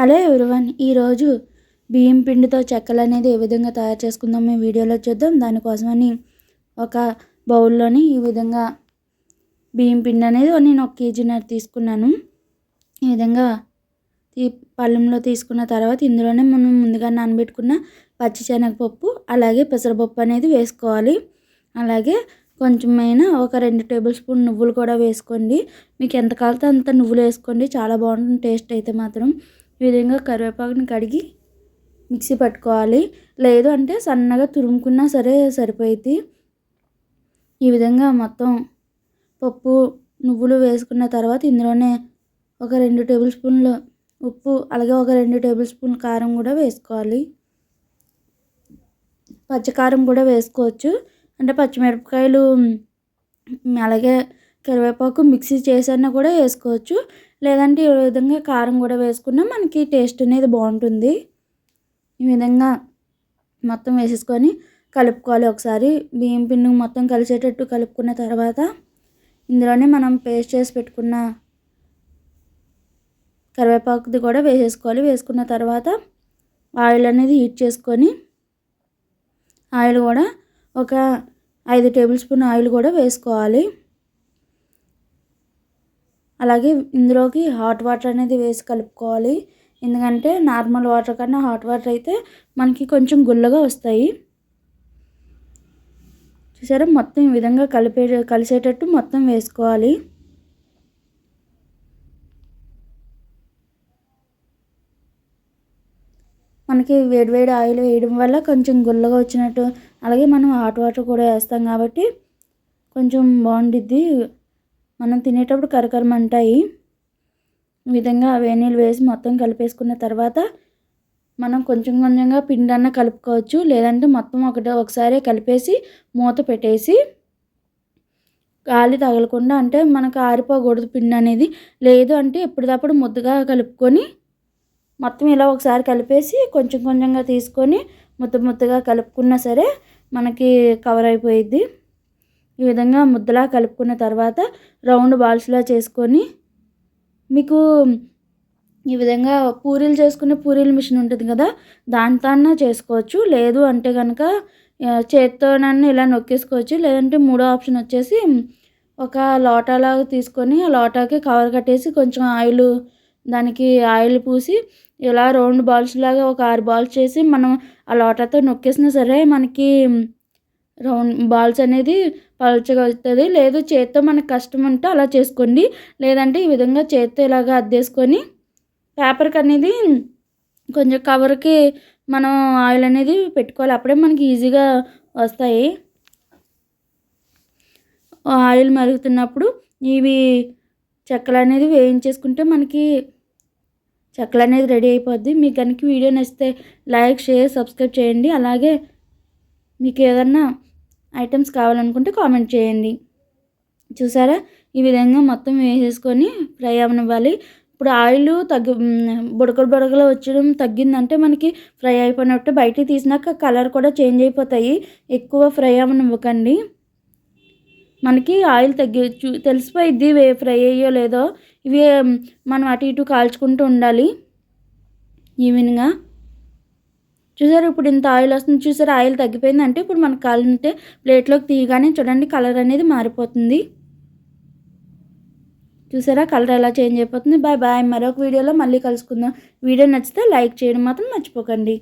Hello everyone ఈరోజు బియ్యం పిండితో చెక్కలు అనేది ఏ విధంగా తయారు చేసుకుందాం మేము వీడియోలో చూద్దాం. దానికోసమని ఒక బౌల్లోని ఈ విధంగా బియ్యం పిండి అనేది నేను ఒక కేజీన్నర తీసుకున్నాను. ఈ విధంగా ఈ పళ్ళెంలో తీసుకున్న తర్వాత ఇందులోనే మనం ముందుగా నానబెట్టుకున్న పచ్చిశనగపప్పు అలాగే పెసరపప్పు అనేది వేసుకోవాలి. అలాగే కొంచెమైనా ఒక రెండు టేబుల్ స్పూన్ నువ్వులు కూడా వేసుకోండి. మీకు ఎంత కావాలితే అంత నువ్వులు వేసుకోండి. చాలా బాగుంటుంది టేస్ట్ అయితే మాత్రం. ఈ విధంగా కరివేపాకుని కడిగి మిక్సీ పట్టుకోవాలి. లేదు అంటే సన్నగా తురుముకున్నా సరే సరిపోయింది ఈ విధంగా మొత్తం పప్పు నువ్వులు వేసుకున్న తర్వాత ఇందులోనే ఒక రెండు టేబుల్ స్పూన్లు ఉప్పు అలాగే ఒక రెండు టేబుల్ స్పూన్ కారం కూడా వేసుకోవాలి. పచ్చకారం కూడా వేసుకోవచ్చు. అంటే పచ్చిమిరపకాయలు అలాగే కరివేపాకు మిక్సీ చేసన్నా కూడా వేసుకోవచ్చు. లేదంటే ఈ విధంగా కారం కూడా వేసుకున్నా మనకి టేస్ట్ అనేది బాగుంటుంది. ఈ విధంగా మొత్తం వేసేసుకొని కలుపుకోవాలి ఒకసారి. బియ్యం పిండి మొత్తం కలిసేటట్టు కలుపుకున్న తర్వాత ఇందులోనే మనం పేస్ట్ చేసి పెట్టుకున్న కరివేపాకుది కూడా వేసేసుకోవాలి. వేసుకున్న తర్వాత ఆయిల్ అనేది హీట్ చేసుకొని ఆయిల్ కూడా ఒక ఐదు టేబుల్ స్పూన్ ఆయిల్ కూడా వేసుకోవాలి. అలాగే ఇందులోకి హాట్ వాటర్ అనేది వేసి కలుపుకోవాలి. ఎందుకంటే నార్మల్ వాటర్ కన్నా హాట్ వాటర్ అయితే మనకి కొంచెం గుల్లగా వస్తాయి. చూసారా? మొత్తం ఈ విధంగా కలిపే కలిసేటట్టు మొత్తం వేసుకోవాలి. మనకి వేడివేడి ఆయిల్ వేయడం వల్ల కొంచెం గుల్లగా వచ్చినట్టు అలాగే మనం హాట్ వాటర్ కూడా వేస్తాం కాబట్టి కొంచెం బాగుండిద్ది. మనం తినేటప్పుడు కరకరమంటాయి ఈ విధంగా వేనీళ్ళు వేసి మొత్తం కలిపేసుకున్న తర్వాత మనం కొంచెం కొంచెంగా పిండి అన్న కలుపుకోవచ్చు. లేదంటే మొత్తం ఒకటి ఒకసారి కలిపేసి మూత పెట్టేసి గాలి తగలకుండా అంటే మనకు ఆరిపోకూడదు పిండి అనేది. లేదు అంటే ఎప్పటికప్పుడు ముద్దగా కలుపుకొని మొత్తం ఇలా ఒకసారి కలిపేసి కొంచెం కొంచెంగా తీసుకొని ముద్ద ముద్దగా కలుపుకున్నా సరే మనకి కవర్ అయిపోయిద్ది. ఈ విధంగా ముద్దలా కలుపుకున్న తర్వాత రౌండ్ బాల్స్లా చేసుకొని మీకు ఈ విధంగా పూరీలు చేసుకునే పూరీల మిషన్ ఉంటుంది కదా దాంతో చేసుకోవచ్చు. లేదు అంటే కనుక చేత్తోనన్నా ఇలా నొక్కేసుకోవచ్చు. లేదంటే మూడో ఆప్షన్ వచ్చేసి ఒక లోటాలాగా తీసుకొని ఆ లోటాకి కవర్ కట్టేసి కొంచెం ఆయిల్ దానికి ఆయిల్ పూసి ఇలా రౌండ్ బాల్స్ లాగా ఒక ఆరు బాల్స్ చేసి మనం ఆ లోటాతో నొక్కేసినా సరే మనకి రౌండ్ బాల్స్ అనేది పలుచగా లేదు చేత్తో మనకు కష్టం ఉంటే అలా చేసుకోండి. లేదంటే ఈ విధంగా చేత్తో ఇలాగా అద్దేసుకొని పేపర్కి అనేది కొంచెం కవర్కి మనం ఆయిల్ అనేది పెట్టుకోవాలి. అప్పుడే మనకి ఈజీగా వస్తాయి. ఆయిల్ మరుగుతున్నప్పుడు ఇవి చెక్కలు అనేది వేయించేసుకుంటే మనకి చెక్కలు అనేది రెడీ అయిపోద్ది. మీకు కనుక వీడియో నచ్చితే లైక్ షేర్ సబ్స్క్రైబ్ చేయండి. అలాగే మీకు ఏదన్నా ఐటమ్స్ కావాలనుకుంటే కామెంట్ చేయండి. చూసారా? ఈ విధంగా మొత్తం వేసేసుకొని ఫ్రై అవ్వనివ్వాలి ఇప్పుడు ఆయిల్ తగ్గి బుడకలు బుడకలు వచ్చడం తగ్గిందంటే మనకి ఫ్రై అయిపోయినట్టు బయటికి తీసినాక కలర్ కూడా చేంజ్ అయిపోతాయి. ఎక్కువ ఫ్రై అవ్వనివ్వకండి మనకి ఆయిల్ తగ్గి చూ తెలిసిపోయిద్ది ఫ్రై అయ్యో లేదో. ఇవి మనం అటు ఇటు కాల్చుకుంటూ ఉండాలి. ఈవెన్గా. చూసారు ఇప్పుడు ఇంత ఆయిల్ వస్తుంది. చూసారు ఆయిల్ తగ్గిపోయింది అంటే ఇప్పుడు మన కావాలంటే ప్లేట్లోకి తీయగానే చూడండి కలర్ అనేది మారిపోతుంది. చూసారా కలర్ ఎలా చేంజ్ అయిపోతుంది. Bye bye. మరొక వీడియోలో మళ్ళీ కలుసుకుందాం. వీడియో నచ్చితే లైక్ చేయడం మాత్రం మర్చిపోకండి.